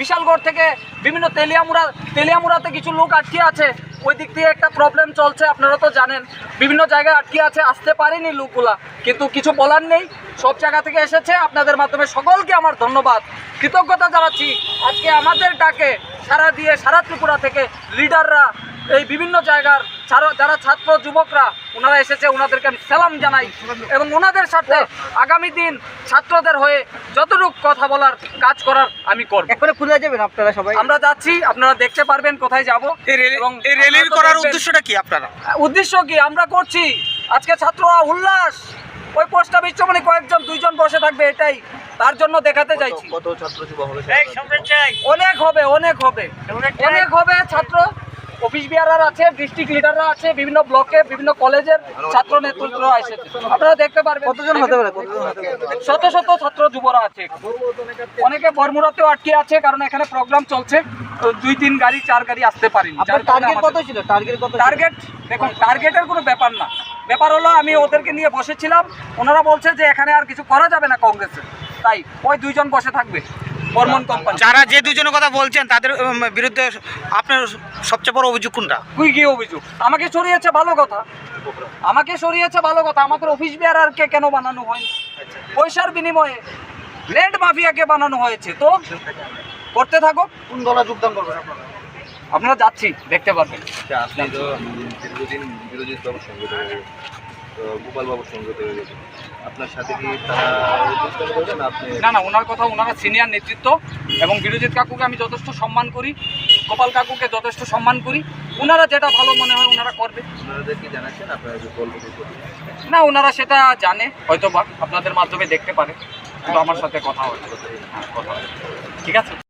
বিশালগড় থেকে বিভিন্ন তেলিয়ামুড়া, তেলিয়ামুড়াতে কিছু লোক আটকে আছে। ওই দিক দিয়ে একটা প্রবলেম চলছে, আপনারা তো জানেন। বিভিন্ন জায়গায় আটকে আছে, আসতে পারেনি লোকগুলা। কিন্তু কিছু বলার নেই, সব জায়গা থেকে এসেছে। আপনাদের মাধ্যমে সকলকে আমার ধন্যবাদ। কৃতজ্ঞতা জানাচ্ছি। আজকে আমাদের ডাকে সারা দিয়ে সারা ত্রিপুরা থেকে লিডাররা এই বিভিন্ন জায়গার যারা ছাত্র যুবকরা ওনারা এসেছে ওনাদেরকে আমি সালাম জানাই। এবং ওনাদের সাথে আগামী দিন ছাত্রদের হয়ে যতটুকু কথা বলার কাজ করার আমি করব। এখনও কোথায় যাবেন আপনারা সবাই? আমরা যাচ্ছি আপনারা দেখতে পারবেন কোথায় যাব। এই রেলি এবং এই রেলির করার উদ্দেশ্যটা কি আপনারা? উদ্দেশ্য কি? আমরা করছি। আজকে ছাত্ররা উল্লাস। ওই পোস্ট অফিস মানে কয়েকজন দুইজন বসে থাকবে এটাই। তার জন্য দেখাতে চাইছি। কত ছাত্র যুব হবে অনেক হবে অনেক হবে। অনেক হবে ছাত্র। অফিস বিহারার আছে ডিস্ট্রিক্ট লিডাররা আছে বিভিন্ন ব্লকে বিভিন্ন কলেজের ছাত্র নেতৃত্ব আছে আপনারা দেখতে পারবেন। কতজন হতে পারে? শত শত ছাত্র যুবরা আছে অনেকে বর্মুরাতেও আটকে আছে কারণ এখানে প্রোগ্রাম চলছে। তো দুই তিন গাড়ি চার গাড়ি আসতে পারিনি। আপনার টার্গেট কত ছিল? টার্গেট কত টার্গেট দেখুন টার্গেটের কোনো ব্যাপার না। ব্যাপার হলো আমি ওদেরকে নিয়ে বসেছিলাম। ওনারা বলছে যে এখানে আর কিছু করা যাবে না কংগ্রেসে। তাই ওই দুইজন বসে থাকবে। বর্মন কোম্পানি যারা যে দুজনের কথা বলছেন তাদের বিরুদ্ধে আপনার সবচেয়ে বড় অভিযোগ কোনটা? কুই কি অভিযোগ? আমাকে সরিয়েছে ভালো কথা। আমাকে সরিয়েছে ভালো কথা। আমাদের অফিস বিয়ারারকে কেন বানানো হয়? পয়সার বিনিময়ে ল্যান্ড মাফিয়াকে বানানো হয়েছে। তো করতে থাকো। কোন দলে যোগদান করবেন আপনারা? আপনারা যাচ্ছি দেখতে পারবেন। আচ্ছা, আপনি তো দীর্ঘদিন বিরোধী দল সংগত হয়ে গোপাল বাবুর সংগত হয়ে গেছেন আপনার সাথে কি তারা আপনি না না ওনার কথা ওনারা সিনিয়র নেতৃত্ব এবং বিরোজিৎ কাকুকে আমি যথেষ্ট সম্মান করি গোপাল কাকুকে যথেষ্ট সম্মান করি। ওনারা যেটা ভালো মনে হয় ওনারা করবে। আপনাদের কি জানাচ্ছেন? আপনারা না ওনারা সেটা জানে হয়তো বা আপনাদের মাধ্যমে দেখতে পারে। কিন্তু আমার সাথে কথা হয় হ্যাঁ, কথা হয়। ঠিক আছে?